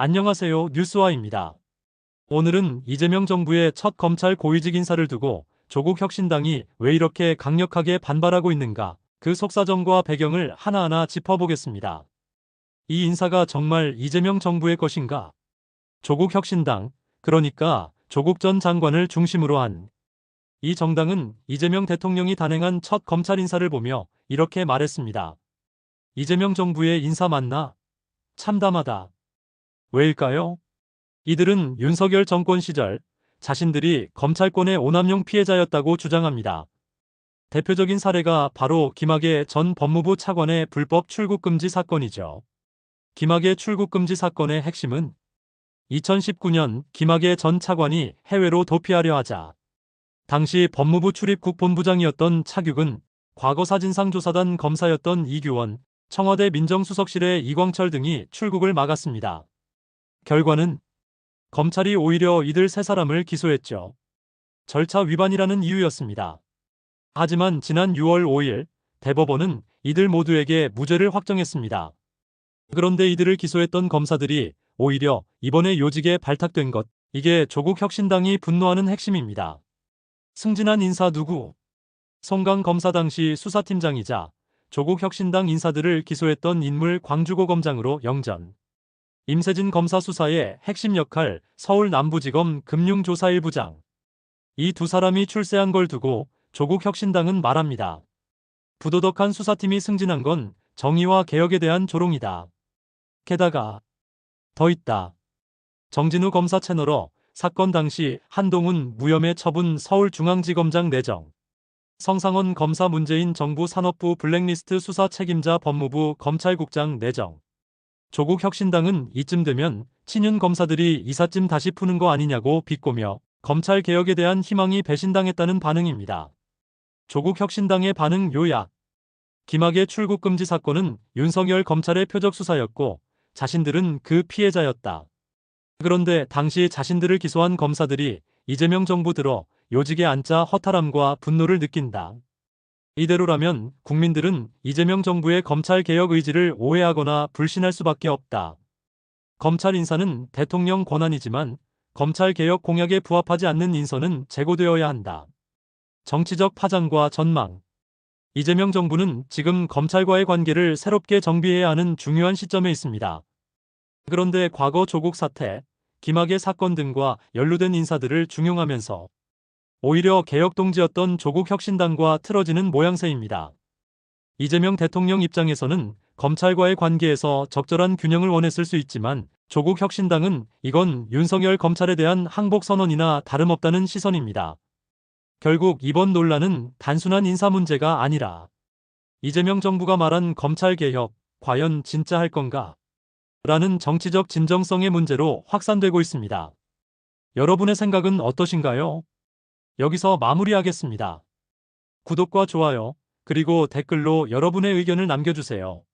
안녕하세요. 뉴스와입니다. 오늘은 이재명 정부의 첫 검찰 고위직 인사를 두고 조국 혁신당이 왜 이렇게 강력하게 반발하고 있는가 그 속사정과 배경을 하나하나 짚어보겠습니다. 이 인사가 정말 이재명 정부의 것인가? 조국 혁신당, 그러니까 조국 전 장관을 중심으로 한 이 정당은 이재명 대통령이 단행한 첫 검찰 인사를 보며 이렇게 말했습니다. 이재명 정부의 인사 맞나? 참담하다. 왜일까요? 이들은 윤석열 정권 시절 자신들이 검찰권의 오남용 피해자였다고 주장합니다. 대표적인 사례가 바로 김학의 전 법무부 차관의 불법 출국 금지 사건이죠. 김학의 출국 금지 사건의 핵심은 2019년 김학의 전 차관이 해외로 도피하려 하자 당시 법무부 출입국 본부장이었던 차규근 과거 사진상 조사단 검사였던 이규원 청와대 민정수석실의 이광철 등이 출국을 막았습니다. 결과는 검찰이 오히려 이들 세 사람을 기소했죠. 절차 위반이라는 이유였습니다. 하지만 지난 6월 5일 대법원은 이들 모두에게 무죄를 확정했습니다. 그런데 이들을 기소했던 검사들이 오히려 이번에 요직에 발탁된 것, 이게 조국 혁신당이 분노하는 핵심입니다. 승진한 인사 누구? 송강 검사 당시 수사팀장이자 조국 혁신당 인사들을 기소했던 인물 광주고 검장으로 영전. 임세진 검사 수사의 핵심 역할 서울 남부지검 금융조사1부장. 이 두 사람이 출세한 걸 두고 조국 혁신당은 말합니다. 부도덕한 수사팀이 승진한 건 정의와 개혁에 대한 조롱이다. 게다가 더 있다. 정진우 검사 채널어 사건 당시 한동훈 무혐의 처분 서울중앙지검장 내정. 성상원 검사 문재인 정부 산업부 블랙리스트 수사 책임자 법무부 검찰국장 내정. 조국 혁신당은 이쯤 되면 친윤 검사들이 이삿짐 다시 푸는 거 아니냐고 비꼬며 검찰 개혁에 대한 희망이 배신당했다는 반응입니다. 조국 혁신당의 반응 요약. 김학의 출국 금지 사건은 윤석열 검찰의 표적 수사였고 자신들은 그 피해자였다. 그런데 당시 자신들을 기소한 검사들이 이재명 정부 들어 요직에 앉자 허탈함과 분노를 느낀다. 이대로라면 국민들은 이재명 정부의 검찰 개혁 의지를 오해하거나 불신할 수밖에 없다. 검찰 인사는 대통령 권한이지만 검찰 개혁 공약에 부합하지 않는 인선은 재고되어야 한다. 정치적 파장과 전망. 이재명 정부는 지금 검찰과의 관계를 새롭게 정비해야 하는 중요한 시점에 있습니다. 그런데 과거 조국 사태, 김학의 사건 등과 연루된 인사들을 중용하면서 오히려 개혁동지였던 조국 혁신당과 틀어지는 모양새입니다. 이재명 대통령 입장에서는 검찰과의 관계에서 적절한 균형을 원했을 수 있지만 조국 혁신당은 이건 윤석열 검찰에 대한 항복 선언이나 다름없다는 시선입니다. 결국 이번 논란은 단순한 인사 문제가 아니라 이재명 정부가 말한 검찰 개혁 과연 진짜 할 건가? 라는 정치적 진정성의 문제로 확산되고 있습니다. 여러분의 생각은 어떠신가요? 여기서 마무리하겠습니다. 구독과 좋아요, 그리고 댓글로 여러분의 의견을 남겨주세요.